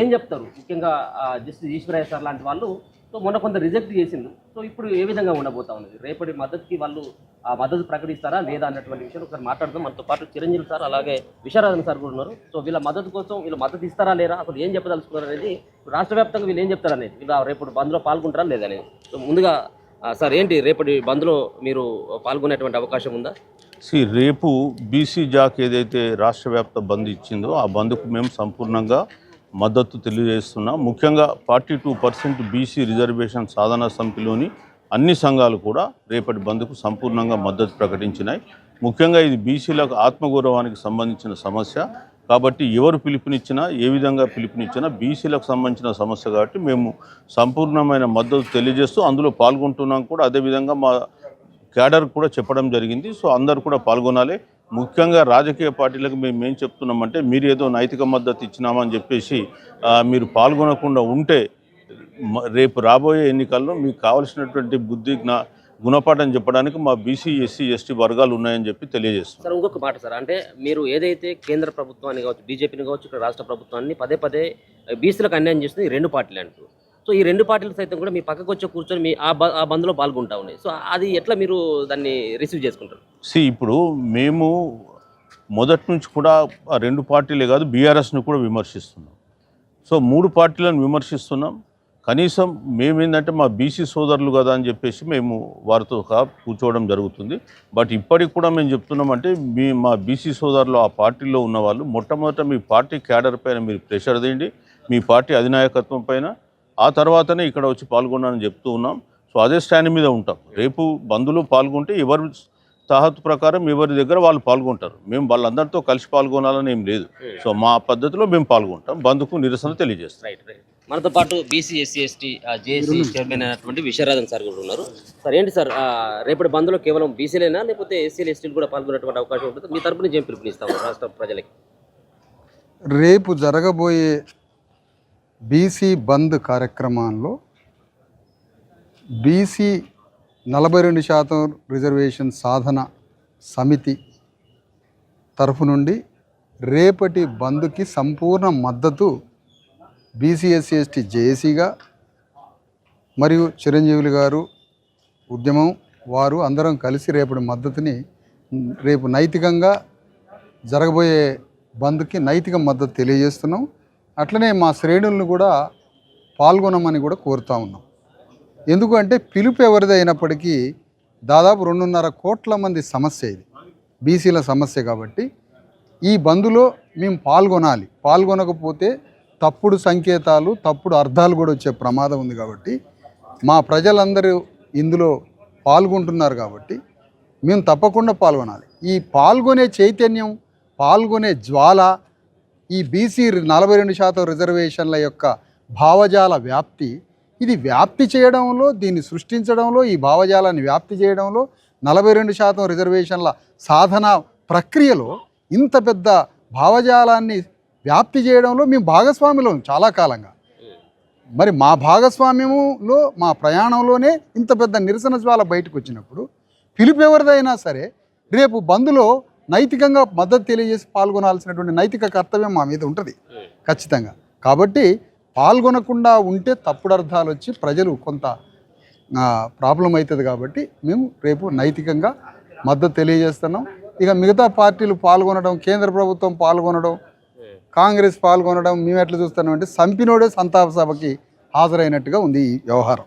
ఏం చెప్తారు? ముఖ్యంగా జస్టిస్ ఈశ్వరయ్య సార్ లాంటి వాళ్ళు సో మొన్న కొంత రిజెక్ట్ చేసింది సో ఇప్పుడు ఏ విధంగా ఉండబోతా ఉన్నది? రేపటి మద్దతుకి వాళ్ళు ఆ మద్దతు ప్రకటిస్తారా? లేదా అన్నటువంటి విషయం ఒకసారి మాట్లాడదాం. మనతో పాటు చిరంజీవి సార్ అలాగే విశారాధన్ సార్ కూడా ఉన్నారు. సో వీళ్ళ మద్దతు కోసం వీళ్ళు మద్దతు ఇస్తారా లేరా? అసలు ఏం చెప్పదలుచుకున్నారు అనేది రాష్ట్ర వ్యాప్తంగా వీళ్ళు ఏం చెప్తారు అనేది? వీళ్ళు రేపు బంద్లో పాల్గొంటారా లేదా అనేది? సో ముందుగా సార్ ఏంటి రేపటి బంద్లో మీరు పాల్గొనేటువంటి అవకాశం ఉందా? సి రేపు బీసీ జాక్ ఏదైతే రాష్ట్ర వ్యాప్త బంద్ ఇచ్చిందో ఆ బంద్కు మేము సంపూర్ణంగా మద్దతు తెలియజేస్తున్నాం. ముఖ్యంగా forty two percent BC reservation సాధనా సమితిలోని అన్ని సంఘాలు కూడా రేపటి బంద్కు సంపూర్ణంగా మద్దతు ప్రకటించినాయి. ముఖ్యంగా ఇది బీసీలకు ఆత్మగౌరవానికి సంబంధించిన సమస్య. కాబట్టి ఎవరు పిలుపునిచ్చినా ఏ విధంగా పిలుపునిచ్చినా బీసీలకు సంబంధించిన సమస్య కాబట్టి మేము సంపూర్ణమైన మద్దతు తెలియజేస్తూ అందులో పాల్గొంటున్నాం కూడా. అదేవిధంగా మా క్యాడర్ కూడా చెప్పడం జరిగింది. సో అందరు కూడా పాల్గొనాలి. ముఖ్యంగా రాజకీయ పార్టీలకు మేము ఏం చెప్తున్నామంటే మీరు ఏదో నైతిక మద్దతు ఇచ్చినామని చెప్పేసి మీరు పాల్గొనకుండా ఉంటే రేపు రాబోయే ఎన్నికల్లో మీకు కావలసినటువంటి బుద్ధి జ్ఞా గుణపాఠం చెప్పడానికి మా బీసీ ఎస్సీ ఎస్టీ వర్గాలు ఉన్నాయని చెప్పి తెలియజేస్తాం సార్ ఇంకొక మాట సార్. అంటే మీరు ఏదైతే కేంద్ర ప్రభుత్వాన్ని కావచ్చు బీజేపీని కావచ్చు ఇక్కడ రాష్ట్ర ప్రభుత్వాన్ని పదే పదే బీసీలకు అన్యాయం చేస్తుంది ఈ రెండు పార్టీలు అంటూ సో ఈ రెండు పార్టీలు సైతం కూడా మీ పక్కకు వచ్చి కూర్చొని మీ ఆ ఆ బంద్లో పాల్గొంటా ఉన్నాయి సో అది ఎట్లా మీరు దాన్ని రిసీవ్ చేసుకుంటారు? సి ఇప్పుడు మేము మొదటి నుంచి కూడా ఆ రెండు పార్టీలే కాదు బీఆర్ఎస్ను కూడా విమర్శిస్తున్నాం. సో మూడు పార్టీలను విమర్శిస్తున్నాం. కనీసం మేమేందంటే మా బీసీ సోదరులు కదా అని చెప్పేసి మేము వారితో కూర్చోవడం జరుగుతుంది. బట్ ఇప్పటికి కూడా మేము చెప్తున్నామంటే మీ మా బీసీ సోదరులు ఆ పార్టీలో ఉన్న వాళ్ళు మొట్టమొదట మీ పార్టీ క్యాడర్ పైన మీరు ప్రెషర్ తీయండి. మీ పార్టీ అధినాయకత్వం పైన ఆ తర్వాతనే ఇక్కడ వచ్చి పాల్గొన్నానని చెప్తూ ఉన్నాం. సో అదే స్టాండ్ మీద ఉంటాం. రేపు బంధులు పాల్గొంటే ఎవరు తాహతు ప్రకారం ఎవరి దగ్గర వాళ్ళు పాల్గొంటారు. మేము వాళ్ళందరితో కలిసి పాల్గొనాలని ఏం లేదు. సో మా పద్ధతిలో మేము పాల్గొంటాం. బంధుకు నిరసన తెలియజేస్తాం. రైట్ రైట్ మనతో పాటు BC SC ST JAC chairman అయినటువంటి విశ్వరాధన్ సార్ కూడా ఉన్నారు. సార్ ఏంటి సార్ రేపటి బంద్లో కేవలం బీసీలేనా లేకపోతే ఎస్సీలు ఎస్టీలు కూడా పాల్గొనేటువంటి అవకాశం ఉంటుంది? మీ తరపు నుంచి ఏం పిలుపునిస్తాము రాష్ట్ర ప్రజలకి? రేపు జరగబోయే బీసీ బంద్ కార్యక్రమాల్లో బీసీ నలభై రెండు శాతం రిజర్వేషన్ సాధన సమితి తరఫు నుండి రేపటి బంద్కి సంపూర్ణ మద్దతు బీసీఎస్సీ ఎస్టీ జేఏసీగా మరియు చిరంజీవులు గారు ఉద్యమం వారు అందరం కలిసి రేపటి మద్దతుని రేపు నైతికంగా జరగబోయే బంద్కి నైతిక మద్దతు తెలియజేస్తున్నాం. అట్లనే మా శ్రేణులను కూడా పాల్గొనమని కూడా కోరుతా ఉన్నాం. ఎందుకంటే పిలుపు ఎవరిది అయినప్పటికీ దాదాపు రెండున్నర కోట్ల మంది సమస్య ఇది. బీసీల సమస్య కాబట్టి ఈ బంధులో మేము పాల్గొనాలి. పాల్గొనకపోతే తప్పుడు సంకేతాలు తప్పుడు అర్థాలు కూడా వచ్చే ప్రమాదం ఉంది కాబట్టి మా ప్రజలందరూ ఇందులో పాల్గొంటున్నారు కాబట్టి మేము తప్పకుండా పాల్గొనాలి. ఈ పాల్గొనే చైతన్యం పాల్గొనే జ్వాల ఈ బీసీ నలభై రెండు శాతం రిజర్వేషన్ల యొక్క భావజాల వ్యాప్తి ఇది వ్యాప్తి చేయడంలో దీన్ని సృష్టించడంలో ఈ భావజాలాన్ని వ్యాప్తి చేయడంలో నలభై రెండు శాతం రిజర్వేషన్ల సాధన ప్రక్రియలో ఇంత పెద్ద భావజాలాన్ని వ్యాప్తి చేయడంలో మేము భాగస్వాములం చాలా కాలంగా. మరి మా భాగస్వామ్యములో మా ప్రయాణంలోనే ఇంత పెద్ద నిరసన జ్వాల బయటకు వచ్చినప్పుడు పిలుపు ఎవరిదైనా సరే రేపు బంద్లో నైతికంగా మద్దతు తెలియజేసి పాల్గొనాల్సినటువంటి నైతిక కర్తవ్యం మా మీద ఉంటుంది. ఖచ్చితంగా. కాబట్టి పాల్గొనకుండా ఉంటే తప్పుడు అర్థాలు వచ్చి ప్రజలు కొంత ప్రాబ్లం అవుతుంది కాబట్టి మేము రేపు నైతికంగా మద్దతు తెలియజేస్తున్నాం. ఇక మిగతా పార్టీలు పాల్గొనడం కేంద్ర ప్రభుత్వం పాల్గొనడం కాంగ్రెస్ పాల్గొనడం మేము ఎట్లా చూస్తున్నాం అంటే సంపినోడే సంతాప సభకి హాజరైనట్టుగా ఉంది ఈ వ్యవహారం.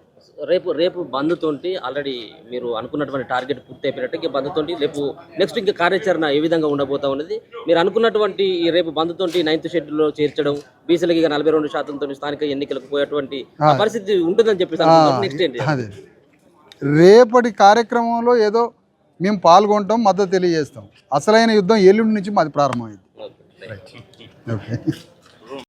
రేపు రేపు బంద్ తోటి ఆల్రెడీ మీరు అనుకున్నటువంటి టార్గెట్ పూర్తి అయిపోయినట్టు ఇంకా బంద్ తోటి రేపు నెక్స్ట్ ఇంకా కార్యాచరణ ఏ విధంగా ఉండబోతా ఉన్నది? మీరు అనుకున్నటువంటి ఈ రేపు బంద్ తోటి నైన్త్ షెడ్యూల్లో చేర్చడం బీసీలకి ఇక నలభై రెండు శాతంతో స్థానిక ఎన్నికలకు పోయేటువంటి పరిస్థితి ఉంటుందని చెప్పేసి. నెక్స్ట్ ఏంటి? రేపటి కార్యక్రమంలో ఏదో మేము పాల్గొంటాం మద్దతు తెలియజేస్తాం. అసలైన యుద్ధం ఎల్లుండి నుంచి మాది ప్రారంభమైంది. ఓకే